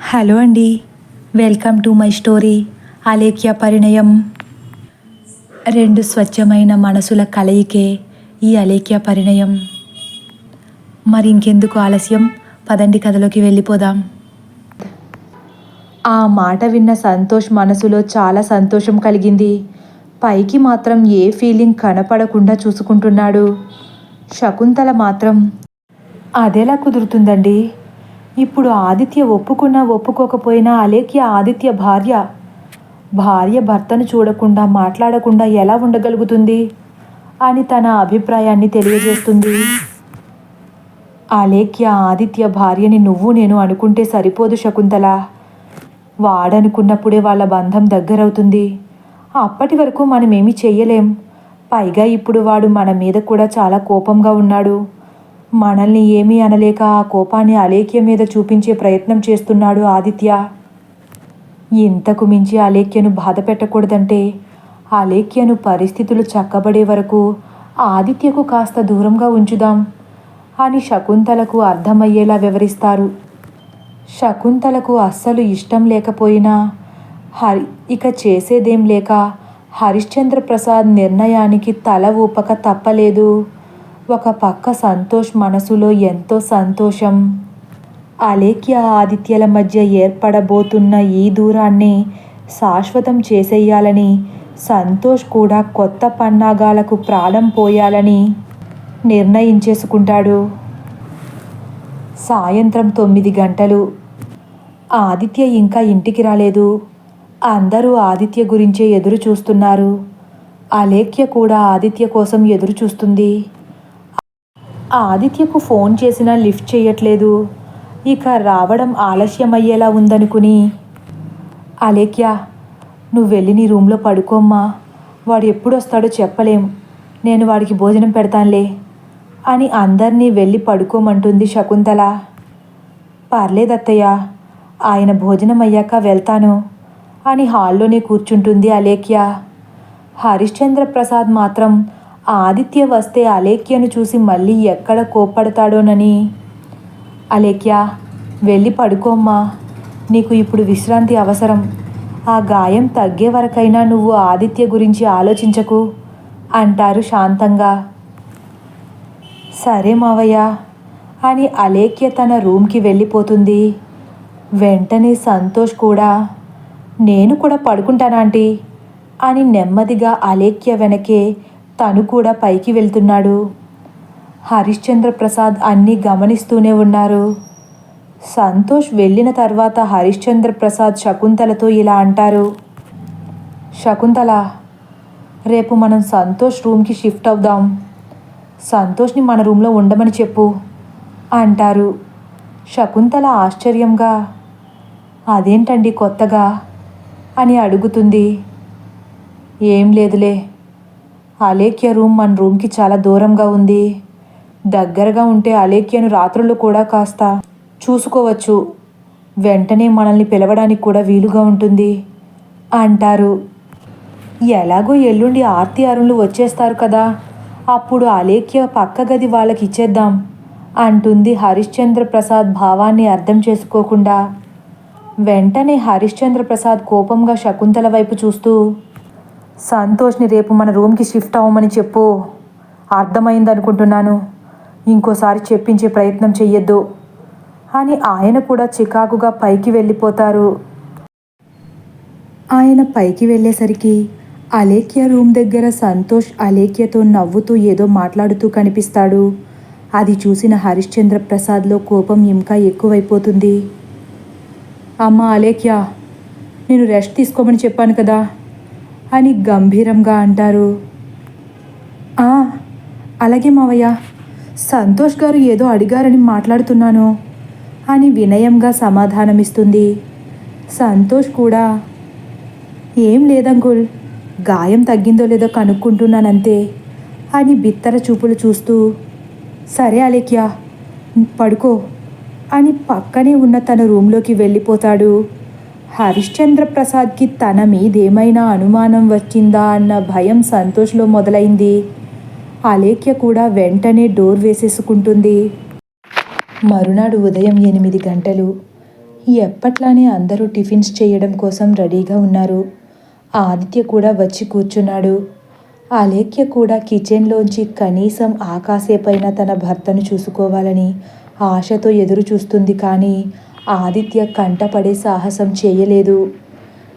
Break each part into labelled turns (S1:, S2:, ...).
S1: Hello అండి. Welcome to my story Alekhya Parinayam. రెండు స్వచ్ఛమైన మనసుల కలయికే ఈ అలేఖ్య పరిణయం. మరి ఇంకెందుకు ఆలస్యం? పదండి కథలోకి వెళ్ళిపోదాం. ఆ మాట విన్న సంతోష్ మనసులో చాలా సంతోషం కలిగింది. పైకి మాత్రం ఏ ఫీలింగ్ కనపడకుండా చూసుకుంటున్నాడు. శకుంతల మాత్రం అదెలా కుదురుతుందండి? ఇప్పుడు ఆదిత్య ఒప్పుకున్నా ఒప్పుకోకపోయినా అలేఖ్య ఆదిత్య భార్య. భార్య భర్తను చూడకుండా మాట్లాడకుండా ఎలా ఉండగలుగుతుంది? అని తన అభిప్రాయాన్ని తెలియజేస్తుంది. అలేఖ్య ఆదిత్య భార్యని నువ్వు నేను అనుకుంటే సరిపోదు శకుంతల. వాడనుకున్నప్పుడే వాళ్ళ బంధం దగ్గరవుతుంది. అప్పటి వరకు మనమేమీ చెయ్యలేం. పైగా ఇప్పుడు వాడు మన మీద కూడా చాలా కోపంగా ఉన్నాడు. మనల్ని ఏమీ అనలేక ఆ కోపాన్ని అలేఖ్య మీద చూపించే ప్రయత్నం చేస్తున్నాడు ఆదిత్య. ఇంతకు మించి అలేఖ్యను బాధ పెట్టకూడదంటే అలేఖ్యను పరిస్థితులు చక్కబడే వరకు ఆదిత్యకు కాస్త దూరంగా ఉంచుదాం అని శకుంతలకు అర్థమయ్యేలా వివరిస్తారు. శకుంతలకు అస్సలు ఇష్టం లేకపోయినా హరి ఇక చేసేదేం లేక హరిశ్చంద్ర ప్రసాద్ నిర్ణయానికి తల ఊపక తప్పలేదు. ఒక పక్క సంతోష్ మనసులో ఎంతో సంతోషం. అలేఖ్య ఆదిత్యల మధ్య ఏర్పడబోతున్న ఈ దూరాన్ని శాశ్వతం చేసేయాలని సంతోష్ కూడా కొత్త పన్నాగాలకు ప్రాణం పోయాలని నిర్ణయించేసుకుంటాడు సాయంత్రం తొమ్మిది గంటలు. ఆదిత్య ఇంకా ఇంటికి రాలేదు. అందరూ ఆదిత్య గురించే ఎదురు చూస్తున్నారు అలేఖ్య కూడా ఆదిత్య కోసం ఎదురు చూస్తుంది ఆదిత్యకు ఫోన్ చేసినా లిఫ్ట్ చేయట్లేదు. ఇక రావడం ఆలస్యమయ్యేలా ఉందనుకుని అలేఖ్య నువ్వు వెళ్ళి నీ రూమ్లో పడుకోమ్మా. వాడు ఎప్పుడు వస్తాడో చెప్పలేం. నేను వాడికి భోజనం పెడతానులే అని అందరినీ వెళ్ళి పడుకోమంటుంది శకుంతల. పర్లేదత్తయ్య ఆయన భోజనం అయ్యాక వెళ్తాను అని హాల్లోనే కూర్చుంటుంది అలేఖ్య. హరిశ్చంద్ర ప్రసాద్ మాత్రం ఆదిత్య వస్తే అలేఖ్యను చూసి మళ్ళీ ఎక్కడ కోప్పడతాడోనని? అలేఖ్య వెళ్ళి పడుకోమ్మా. నీకు ఇప్పుడు విశ్రాంతి అవసరం. ఆ గాయం తగ్గే వరకైనా నువ్వు ఆదిత్య గురించి ఆలోచించకు అంటారు శాంతంగా. సరే మావయ్య అని అలేఖ్య తన రూమ్కి వెళ్ళిపోతుంది. వెంటనే సంతోష్ కూడా నేను కూడా పడుకుంటానాంటీ అని నెమ్మదిగా అలేఖ్య వెనకే తను కూడా పైకి వెళ్తున్నాడు. హరిశ్చంద్ర ప్రసాద్ అన్నీ గమనిస్తూనే ఉన్నారు. సంతోష్ వెళ్ళిన తర్వాత హరిశ్చంద్ర ప్రసాద్ శకుంతలతో ఇలా అంటారు. శకుంతల రేపు మనం సంతోష్ రూమ్కి షిఫ్ట్ అవుదాం. సంతోష్ని మన రూమ్లో ఉండమని చెప్పు అంటారు. శకుంతల ఆశ్చర్యంగా అదేంటండి కొత్తగా? అని అడుగుతుంది. ఏం లేదులే అలేఖ్య రూమ్ మన రూమ్కి చాలా దూరంగా ఉంది. దగ్గరగా ఉంటే అలేఖ్యను రాత్రులు కూడా కాస్త చూసుకోవచ్చు. వెంటనే మనల్ని పిలవడానికి కూడా వీలుగా ఉంటుంది అంటారు. ఎలాగో ఎల్లుండి ఆర్తి అరుణులు వచ్చేస్తారు కదా. అప్పుడు అలేఖ్య పక్క గది వాళ్ళకి ఇచ్చేద్దాం అంటుంది హరిశ్చంద్ర ప్రసాద్ భావాన్ని అర్థం చేసుకోకుండా. వెంటనే హరిశ్చంద్ర ప్రసాద్ కోపంగా శకుంతల వైపు చూస్తూ సంతోష్ని రేపు మన రూమ్కి షిఫ్ట్ అవ్వమని చెప్పు. అర్థమైంది అనుకుంటున్నాను. ఇంకోసారి చెప్పించే ప్రయత్నం చెయ్యొద్దు. అని ఆయన కూడా చికాకుగా పైకి వెళ్ళిపోతారు. ఆయన పైకి వెళ్ళేసరికి అలేఖ్య రూమ్ దగ్గర సంతోష్ అలేఖ్యతో నవ్వుతూ ఏదో మాట్లాడుతూ కనిపిస్తాడు. అది చూసిన హరిశ్చంద్ర ప్రసాద్లో కోపం ఇంకా ఎక్కువైపోతుంది. అమ్మ అలేఖ్య నేను రెస్ట్ తీసుకోమని చెప్పాను కదా. అని గంభీరంగా అంటారు. అలాగే మావయ్య. సంతోష్ గారు ఏదో అడిగారని మాట్లాడుతున్నాను అని వినయంగా సమాధానమిస్తుంది. సంతోష్ కూడా ఏం లేదంకుల్ గాయం తగ్గిందో లేదో కనుక్కుంటున్నానంతే అని బిత్తర చూపులు చూస్తూ సరే అలేఖ్య పడుకో అని పక్కనే ఉన్న తన రూమ్లోకి వెళ్ళిపోతాడు. హరిశ్చంద్ర ప్రసాద్కి తన మీదేమైనా అనుమానం వచ్చిందా అన్న భయం సంతోష్లో మొదలైంది. అలేఖ్య కూడా వెంటనే డోర్ వేసేసుకుంటుంది. మరునాడు ఉదయం ఎనిమిది గంటలు. ఎప్పట్లానే అందరూ టిఫిన్స్ చేయడం కోసం రెడీగా ఉన్నారు. ఆదిత్య కూడా వచ్చి కూర్చున్నాడు. అలేఖ్య కూడా కిచెన్లోంచి కనీసం ఆకాశేపైన తన భర్తను చూసుకోవాలని ఆశతో ఎదురు చూస్తుంది కానీ ఆదిత్య కంటపడే సాహసం చేయలేదు.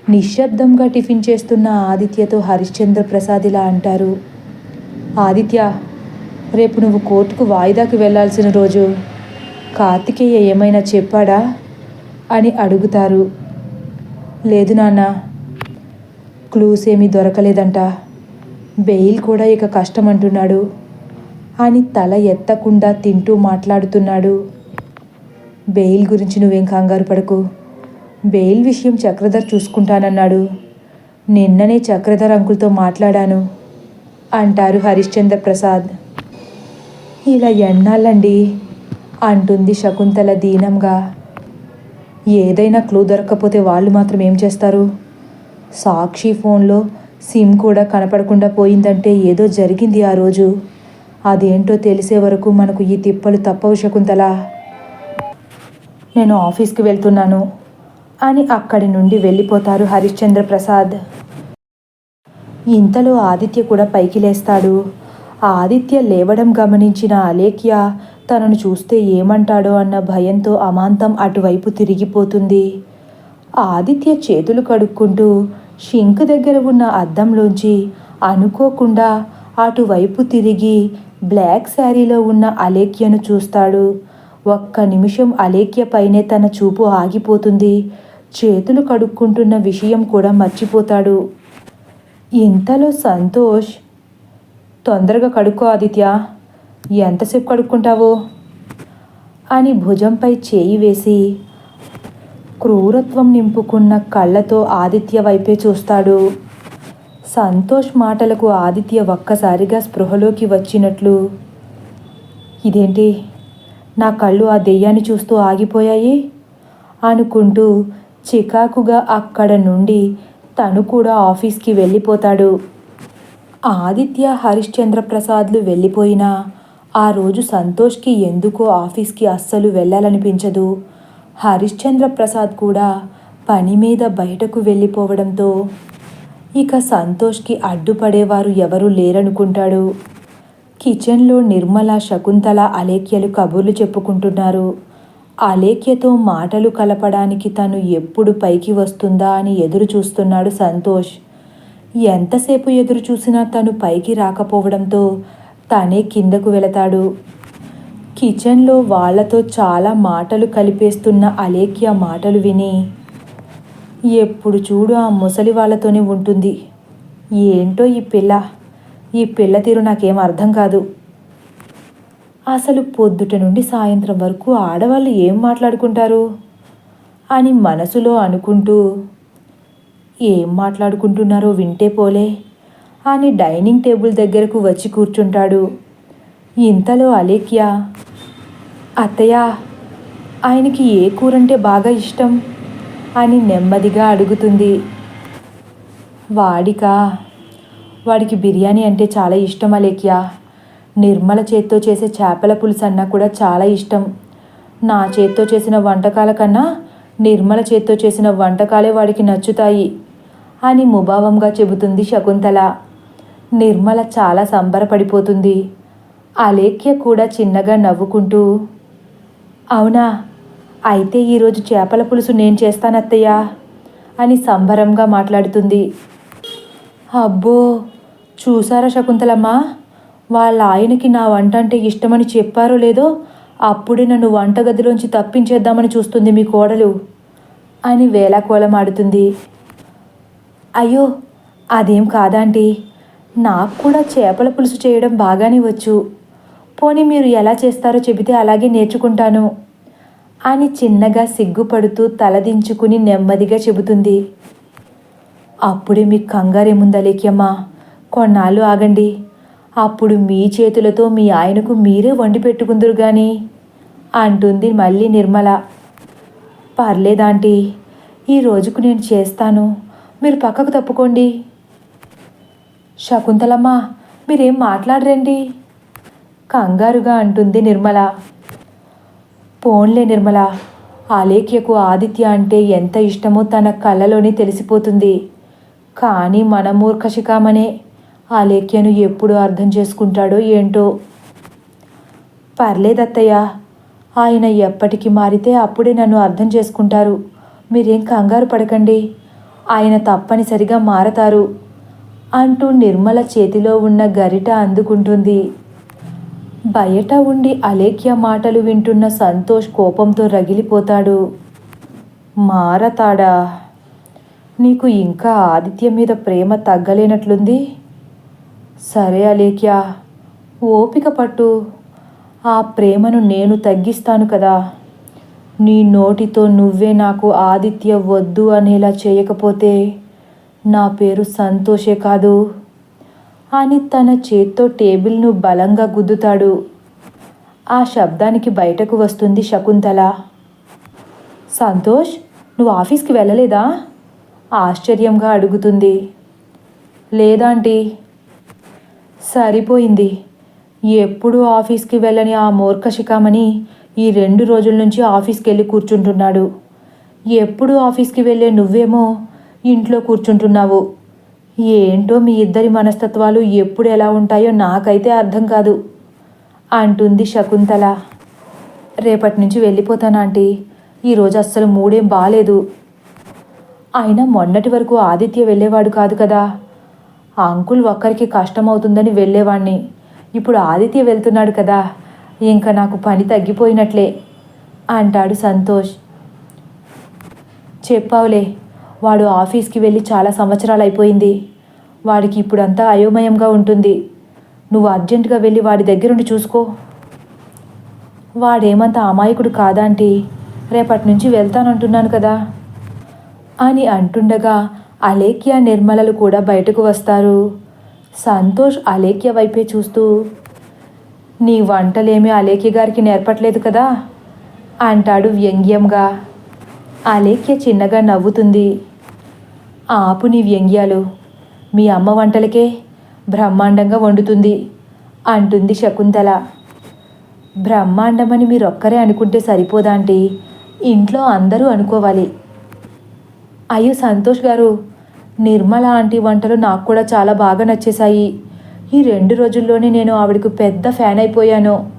S1: నిశ్శబ్దంగా టిఫిన్ చేస్తున్న ఆదిత్యతో హరిశ్చంద్ర ప్రసాద్ ఇలా అంటారు. ఆదిత్య రేపు నువ్వు కోర్టుకు వాయిదాకి వెళ్ళాల్సిన రోజు కార్తికేయ ఏమైనా చెప్పాడా? అని అడుగుతారు. లేదు నాన్న క్లూస్ ఏమీ దొరకలేదంట. బెయిల్ కూడా ఇక కష్టం అంటున్నాడు అని తల ఎత్తకుండా తింటూ మాట్లాడుతున్నాడు. బెయిల్ గురించి నువ్వేం కంగారు పడకు. బెయిల్ విషయం చక్రధర్ చూసుకుంటానన్నాడు. నిన్ననే చక్రధర్ అంకుల్తో మాట్లాడాను. అంటారు హరిశ్చంద్ర ప్రసాద్ ఇలా ఎన్నాళ్ళండి? అంటుంది శకుంతల దీనంగా. ఏదైనా క్లూ దొరక్కపోతే వాళ్ళు మాత్రం ఏం చేస్తారు? సాక్షి ఫోన్లో సిమ్ కూడా కనపడకుండా పోయిందంటే ఏదో జరిగింది ఆ రోజు. అదేంటో తెలిసే వరకు మనకు ఈ తిప్పలు తప్పవు శకుంతల. నేను ఆఫీస్కి వెళ్తున్నాను అని అక్కడి నుండి వెళ్ళిపోతారు హరిశ్చంద్ర ప్రసాద్. ఇంతలో ఆదిత్య కూడా పైకి లేస్తాడు. ఆదిత్య లేవడం గమనించిన అలేఖ్య తనను చూస్తే ఏమంటాడో అన్న భయంతో అమాంతం అటువైపు తిరిగిపోతుంది. ఆదిత్య చేతులు కడుక్కుంటూ షింక్ దగ్గర ఉన్న అద్దంలోంచి అనుకోకుండా అటువైపు తిరిగి బ్లాక్ శారీలో ఉన్న అలేఖ్యను చూస్తాడు. ఒక్క నిమిషం అలేఖ్యపైనే తన చూపు ఆగిపోతుంది. చేతులు కడుక్కుంటున్న విషయం కూడా మర్చిపోతాడు. ఇంతలో సంతోష్ తొందరగా కడుక్కో ఆదిత్య. ఎంతసేపు కడుక్కుంటావు? అని భుజంపై చేయి వేసి క్రూరత్వం నింపుకున్న కళ్ళతో ఆదిత్య వైపే చూస్తాడు. సంతోష్ మాటలకు ఆదిత్య ఒక్కసారిగా స్పృహలోకి వచ్చినట్లు ఇదేంటి? నా కళ్ళు ఆ దెయ్యాన్ని చూస్తూ ఆగిపోయాయి. అనుకుంటూ చికాకుగా అక్కడ నుండి తను కూడా ఆఫీస్కి వెళ్ళిపోతాడు. ఆదిత్య హరిశ్చంద్ర ప్రసాద్లు వెళ్ళిపోయినా ఆ రోజు సంతోష్కి ఎందుకో ఆఫీస్కి అస్సలు వెళ్ళాలనిపించదు. హరిశ్చంద్ర ప్రసాద్ కూడా పని మీద బయటకు వెళ్ళిపోవడంతో ఇక సంతోష్కి అడ్డుపడేవారు ఎవరూ లేరనుకుంటాడు. కిచెన్లో నిర్మల శకుంతల అలేఖ్యలు కబుర్లు చెప్పుకుంటున్నారు. అలేఖ్యతో మాటలు కలపడానికి తను ఎప్పుడు పైకి వస్తుందా అని ఎదురు చూస్తున్నాడు సంతోష్. ఎంతసేపు ఎదురు చూసినా తను పైకి రాకపోవడంతో తనే కిందకు వెళతాడు. కిచెన్లో వాళ్ళతో చాలా మాటలు కలిపేస్తున్న అలేఖ్య మాటలు విని ఎప్పుడు చూడు ఆ ముసలి వాళ్ళతోనే ఉంటుంది. ఏంటో ఈ పిల్ల? ఈ పిల్ల తీరు నాకేం అర్థం కాదు. అసలు పొద్దుట నుండి సాయంత్రం వరకు ఆడవాళ్ళు ఏం మాట్లాడుకుంటారు? అని మనసులో అనుకుంటూ ఏం మాట్లాడుకుంటున్నారో వింటే పోలే అని డైనింగ్ టేబుల్ దగ్గరకు వచ్చి కూర్చుంటాడు. ఇంతలో అలేఖ్య అత్తయ్య ఆయనకి ఏ కూరంటే బాగా ఇష్టం? అని నెమ్మదిగా అడుగుతుంది. వాడికా? వాడికి బిర్యానీ అంటే చాలా ఇష్టం అలేఖ్య. నిర్మల చేత్తో చేసే చేపల పులుసు అన్నా కూడా చాలా ఇష్టం. నా చేత్తో చేసిన వంటకాల కన్నా నిర్మల చేత్తో చేసిన వంటకాలే వాడికి నచ్చుతాయి అని ముభావంగా చెబుతుంది శకుంతల. నిర్మల చాలా సంబరపడిపోతుంది. అలేఖ్య కూడా చిన్నగా నవ్వుకుంటూ అవునా? అయితే ఈరోజు చేపల పులుసు నేను చేస్తానత్తయ్యా అని సంబరంగా మాట్లాడుతుంది. అబ్బో చూసారా శకుంతలమ్మ? వాళ్ళ ఆయనకి నా వంట అంటే ఇష్టమని చెప్పారో లేదో అప్పుడే నన్ను వంటగదిలోంచి తప్పించేద్దామని చూస్తుంది మీ కోడలు. అని వేలాకోలమాడుతుంది అయ్యో అదేం కాదాంటీ? నాకు కూడా చేపల పులుసు చేయడం బాగానే వచ్చు. పోనీ మీరు ఎలా చేస్తారో చెబితే అలాగే నేర్చుకుంటాను. అని చిన్నగా సిగ్గుపడుతూ తలదించుకుని నెమ్మదిగా చెబుతుంది. అప్పుడే మీకు కంగారేముందా లేఖ్యమ్మా కొన్నాళ్ళు ఆగండి. అప్పుడు మీ చేతులతో మీ ఆయనకు మీరే వండి పెట్టుకుందరు కానీ అంటుంది మళ్ళీ నిర్మల. పర్లేదాంటీ ఈ రోజుకు నేను చేస్తాను. మీరు పక్కకు తప్పుకోండి. శకుంతలమ్మ మీరేం మాట్లాడరండి? కంగారుగా అంటుంది నిర్మల. పోన్లే నిర్మల ఆలేఖ్యకు ఆదిత్య అంటే ఎంత ఇష్టమో తన కళ్ళలోనే తెలిసిపోతుంది. కానీ మన మూర్ఖశిఖామనే లేఖ్యను ఎప్పుడు అర్థం చేసుకుంటాడో ఏంటో. పర్లేదత్తయ్య ఆయన ఎప్పటికి మారితే అప్పుడే నన్ను అర్థం చేసుకుంటారు. మీరేం కంగారు పడకండి ఆయన తప్పనిసరిగా మారతారు అంటూ నిర్మల చేతిలో ఉన్న గరిట అందుకుంటుంది. బయట ఉండి అలేఖ్య మాటలు వింటున్న సంతోష్ కోపంతో రగిలిపోతాడు. మారతాడా? నీకు ఇంకా ఆదిత్య మీద ప్రేమ తగ్గలేనట్లుంది? సరే అలేఖ్య ఓపిక పట్టు. ఆ ప్రేమను నేను తగ్గిస్తాను కదా. నీ నోటితో నువ్వే నాకు ఆదిత్య వద్దు అనేలా చేయకపోతే నా పేరు సంతోషే కాదు. అని తన చేత్తో టేబుల్ను బలంగా గుద్దుతాడు. ఆ శబ్దానికి బయటకు వస్తుంది శకుంతల. సంతోష్ నువ్వు ఆఫీస్కి వెళ్ళలేదా? ఆశ్చర్యంగా అడుగుతుంది. లేదాంటీ? సరిపోయింది. ఎప్పుడు ఆఫీస్కి వెళ్ళని ఆ మూర్ఖశిఖామణి ఈ రెండు రోజుల నుంచి ఆఫీస్కి వెళ్ళి కూర్చుంటున్నాడు. ఎప్పుడు ఆఫీస్కి వెళ్ళే నువ్వేమో ఇంట్లో కూర్చుంటున్నావు. ఏంటో మీ ఇద్దరి మనస్తత్వాలు ఎప్పుడు ఎలా ఉంటాయో నాకైతే అర్థం కాదు. అంటుంది శకుంతల. రేపటి నుంచి వెళ్ళిపోతాను ఆంటీ. ఈరోజు అస్సలు మూడేం బాలేదు. అయినా మొన్నటి వరకు ఆదిత్య వెళ్ళేవాడు కాదు కదా. ఆ అంకుల్ ఒక్కరికి కష్టమవుతుందని వెళ్ళేవాణ్ణి. ఇప్పుడు ఆదిత్య వెళ్తున్నాడు కదా. ఇంకా నాకు పని తగ్గిపోయినట్లే అంటాడు సంతోష్. చెప్పావులే వాడు ఆఫీస్కి వెళ్ళి చాలా సంవత్సరాలు అయిపోయింది వాడికి ఇప్పుడంతా అయోమయంగా ఉంటుంది. నువ్వు అర్జెంటుగా వెళ్ళి వాడి దగ్గరుండి చూసుకో. వాడేమంత అమాయకుడు కాదాంటి రేపటి నుంచి వెళ్తానంటున్నాను కదా. అని అంటుండగా అలేఖ్య నిర్మలలు కూడా బయటకు వస్తారు. సంతోష్ అలేఖ్య వైపే చూస్తూ నీ వంటలేమీ అలేఖ్య గారికి నేర్పట్లేదు కదా? అంటాడు వ్యంగ్యంగా. అలేఖ్య చిన్నగా నవ్వుతుంది. ఆపు నీ వ్యంగ్యాలు మీ అమ్మ వంటలకే బ్రహ్మాండంగా వండుతుంది అంటుంది శకుంతల. బ్రహ్మాండమని మీరొక్కరే అనుకుంటే సరిపోదాంటి ఇంట్లో అందరూ అనుకోవాలి. అయ్యో సంతోష్ గారు నిర్మల ఆంటీ వంటలు నాకు కూడా చాలా బాగా నచ్చేశాయి. ఈ రెండు రోజుల్లోనే నేను ఆవిడకు పెద్ద ఫ్యాన్ అయిపోయాను.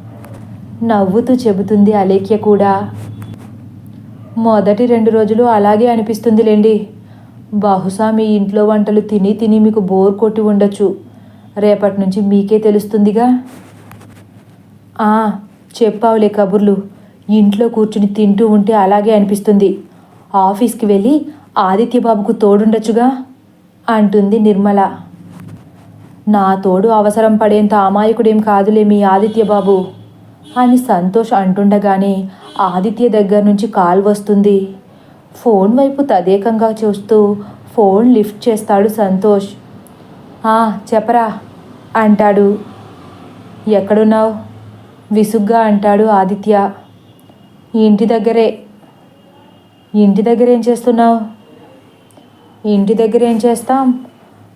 S1: నవ్వుతూ చెబుతుంది అలేఖ్య కూడా. మొదటి రెండు రోజులు అలాగే అనిపిస్తుందిలేండి. బహుశా మీ ఇంట్లో వంటలు తిని తిని మీకు బోర్ కొట్టి ఉండొచ్చు. రేపటి నుంచి మీకే తెలుస్తుందిగా. ఆ, చెప్పావులే కబుర్లు. ఇంట్లో కూర్చుని తింటూ ఉంటే అలాగే అనిపిస్తుంది. ఆఫీస్కి వెళ్ళి ఆదిత్యబాబుకు తోడుండొచ్చుగా? అంటుంది నిర్మల. నా తోడు అవసరం పడేంత అమాయకుడేం కాదులే మీ ఆదిత్యబాబు. అని సంతోష్ అంటుండగానే ఆదిత్య దగ్గర నుంచి కాల్ వస్తుంది. ఫోన్ వైపు తదేకంగా చూస్తూ ఫోన్ లిఫ్ట్ చేస్తాడు సంతోష్. "ఆ, చెప్పరా అంటాడు. ఎక్కడున్నావు? విసుగ్గా అంటాడు ఆదిత్య. ఇంటి దగ్గరే. ఇంటి దగ్గర ఏం చేస్తున్నావు? ఇంటి దగ్గర ఏం చేస్తాం?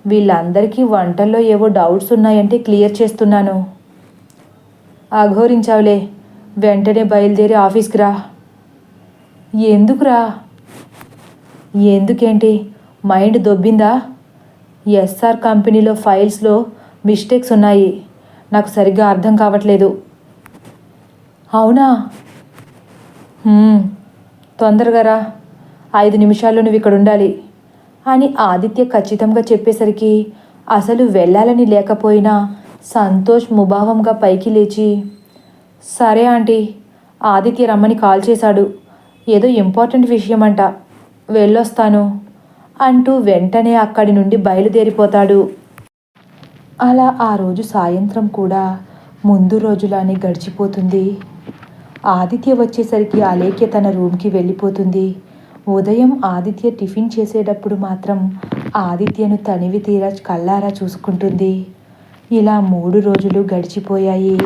S1: వీళ్ళందరికీ వంటల్లో ఏవో డౌట్స్ ఉన్నాయంటే క్లియర్ చేస్తున్నాను. అఘోరించావులే వెంటనే బయలుదేరి ఆఫీస్కి రా. ఎందుకురా? ఎందుకేంటి? మైండ్ దొబ్బిందా? ఎస్ఆర్ కంపెనీలో ఫైల్స్లో మిస్టేక్స్ ఉన్నాయి. నాకు సరిగ్గా అర్థం కావట్లేదు. అవునా? తొందరగా రా. ఐదు నిమిషాల్లో నువ్వు ఇక్కడ ఉండాలి. అని ఆదిత్య ఖచ్చితంగా చెప్పేసరికి అసలు వెళ్ళాలని లేకపోయినా సంతోష్ ముభావంగా పైకి లేచి సరే ఆంటీ ఆదిత్య రమ్మని కాల్ చేశాడు. ఏదో ఇంపార్టెంట్ విషయం అంట వెళ్ళొస్తాను అంటూ వెంటనే అక్కడి నుండి బయలుదేరిపోతాడు. అలా ఆ రోజు సాయంత్రం కూడా ముందు రోజులానే గడిచిపోతుంది. ఆదిత్య వచ్చేసరికి అలేఖ్య తన రూమ్కి వెళ్ళిపోతుంది. ఉదయం ఆదిత్య టిఫిన్ చేసేటప్పుడు మాత్రం ఆదిత్యను తనివి తీరా కల్లారా చూసుకుంటుంది. ఇలా మూడు రోజులు గడిచిపోయాయి.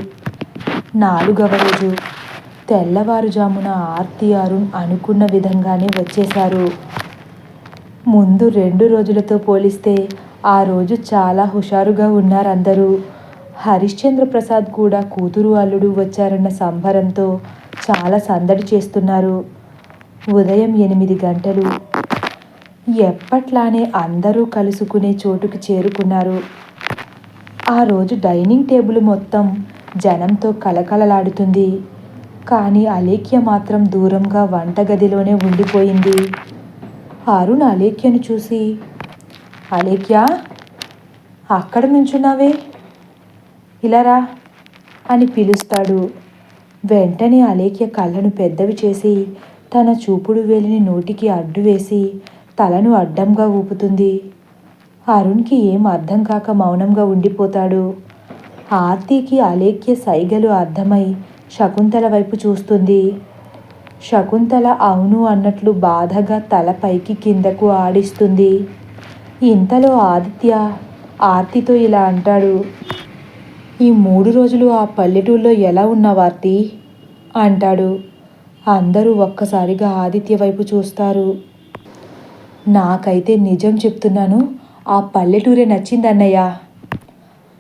S1: నాలుగవ రోజు. తెల్లవారుజామున ఆర్తి అరుణ్ అనుకున్న విధంగానే వచ్చేశారు. ముందు రెండు రోజులతో పోలిస్తే ఆ రోజు చాలా హుషారుగా ఉన్నారందరూ. హరిశ్చంద్ర ప్రసాద్ కూడా కూతురు అల్లుడు వచ్చారన్న సంబరంతో చాలా సందడి చేస్తున్నారు. ఉదయం ఎనిమిది గంటలు. ఎప్పట్లానే అందరూ కలుసుకునే చోటుకు చేరుకున్నారు. ఆ రోజు డైనింగ్ టేబుల్ మొత్తం జనంతో కలకలలాడుతుంది కానీ అలేఖ్య మాత్రం దూరంగా వంటగదిలోనే ఉండిపోయింది. అరుణ్ అలేఖ్యను చూసి అలేఖ్య అక్కడ నుంచున్నావే? ఇలారా అని పిలుస్తాడు. వెంటనే అలేఖ్య కళ్ళను పెద్దవి చేసి తన చూపుడు వేలిని నోటికి అడ్డు వేసి తలను అడ్డంగా ఊపుతుంది. అరుణ్కి ఏం అర్థం కాక మౌనంగా ఉండిపోతాడు. ఆర్తికి అలేఖ్య సైగలు అర్థమై శకుంతల వైపు చూస్తుంది. శకుంతల అవును అన్నట్లు బాధగా తల పైకి కిందకు ఆడిస్తుంది. ఇంతలో ఆదిత్య ఆర్తితో ఇలా అంటాడు ఈ మూడు రోజులు ఆ పల్లెటూరులో ఎలా ఉన్నావు ఆర్తి? అంటాడు. అందరూ ఒక్కసారిగా ఆదిత్య వైపు చూస్తారు. నాకైతే నిజం చెప్తున్నాను ఆ పల్లెటూరే నచ్చిందన్నయ్య.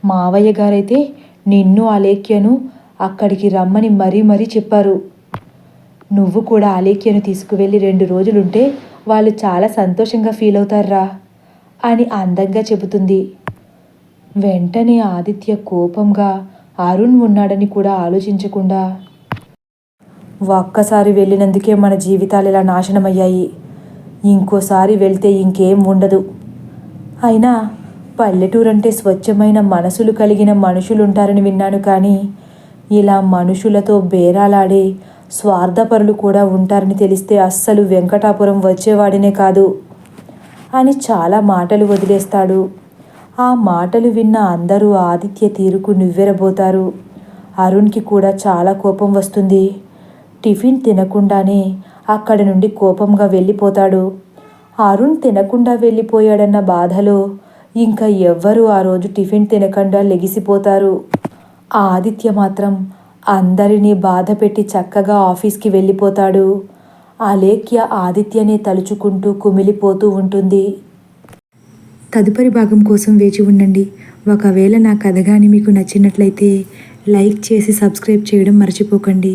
S1: మావయ్య గారైతే నిన్ను అలేఖ్యను అక్కడికి రమ్మని మరీ మరీ చెప్పారు. నువ్వు కూడా అలేఖ్యను తీసుకువెళ్ళి రెండు రోజులుంటే వాళ్ళు చాలా సంతోషంగా ఫీల్ అవుతారా అని అందంగా చెబుతుంది. వెంటనే ఆదిత్య కోపంగా అరుణ్ ఉన్నాడని కూడా ఆలోచించకుండా ఒక్కసారి వెళ్ళినందుకే మన జీవితాలు ఇలా నాశనమయ్యాయి. ఇంకోసారి వెళ్తే ఇంకేం ఉండదు. అయినా పల్లెటూరంటే స్వచ్ఛమైన మనసులు కలిగిన మనుషులుంటారని విన్నాను కానీ ఇలా మనుషులతో బేరాలాడే స్వార్థపరులు కూడా ఉంటారని తెలిస్తే అస్సలు వెంకటాపురం వచ్చేవాడినే కాదు. అని చాలా మాటలు వదిలేస్తాడు. ఆ మాటలు విన్న అందరూ ఆదిత్య తీరుకు నువ్వెరబోతారు. అరుణ్కి కూడా చాలా కోపం వస్తుంది. టిఫిన్ తినకుండానే అక్కడి నుండి కోపంగా వెళ్ళిపోతాడు. అరుణ్ తినకుండా వెళ్ళిపోయాడన్న బాధలో ఇంకా ఎవ్వరూ ఆ రోజు టిఫిన్ తినకుండా లెగిసిపోతారు. ఆదిత్య మాత్రం అందరినీ బాధ పెట్టి చక్కగా ఆఫీస్కి వెళ్ళిపోతాడు. అలేఖ్య ఆదిత్యనే తలుచుకుంటూ కుమిలిపోతూ ఉంటుంది. తదుపరి భాగం కోసం వేచి ఉండండి. ఒకవేళ నా కథ కానీ మీకు నచ్చినట్లయితే లైక్ చేసి సబ్స్క్రైబ్ చేయడం మర్చిపోకండి.